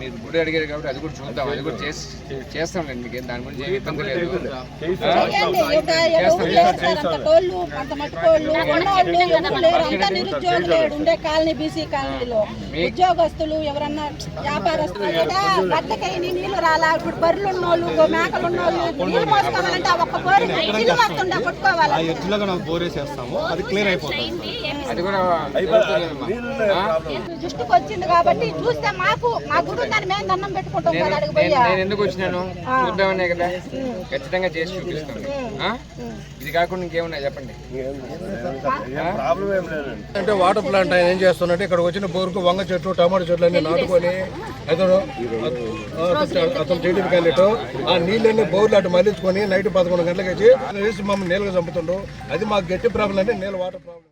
మీరు గుడి అడిగారు కాబట్టి అది కూడా చూద్దాం. అది కూడా చేస్తాం అండి మీకు దాని గురించి ఏమి ఇబ్బంది లేదు. ఉద్యోగస్తులు ఎవరన్నా వ్యాపారస్తులు నీళ్ళు రాలా? ఇప్పుడు బర్రెలు ఉన్నోళ్ళు మేకలు ఉన్నోళ్ళు నీళ్ళు అది క్లియర్ అయిపోతుంది. వచ్చింది కాబట్టి చూస్తే మాకు మా గురు నేను ఎందుకు వచ్చినాను? చూద్దామనే కదా. ఖచ్చితంగా చేసి చూపిస్తాను. ఆ? ఇది కాకుండా ఇంకేమున్నాయి చెప్పండి. అంటే వాటర్ ప్లాంట్ ఆయన ఏం చేస్తున్నట్టు ఇక్కడ వచ్చిన బోరుకు వంగ చెట్లు టమాటో చెట్లు అన్ని నాటుకొని అతను అతను- టీడీపీ క్యాండిడేట్ ఆ నీళ్ళని బోర్లు అటు మళ్ళించుకొని నైట్ పదకొండు గంటలకు వేసి మమ్మల్ని నీళ్ళగా చంపుతుండ్రు. అది మాకు గట్టి ప్రాబ్లం అంటే నీళ్ళ వాటర్ ప్రాబ్లం.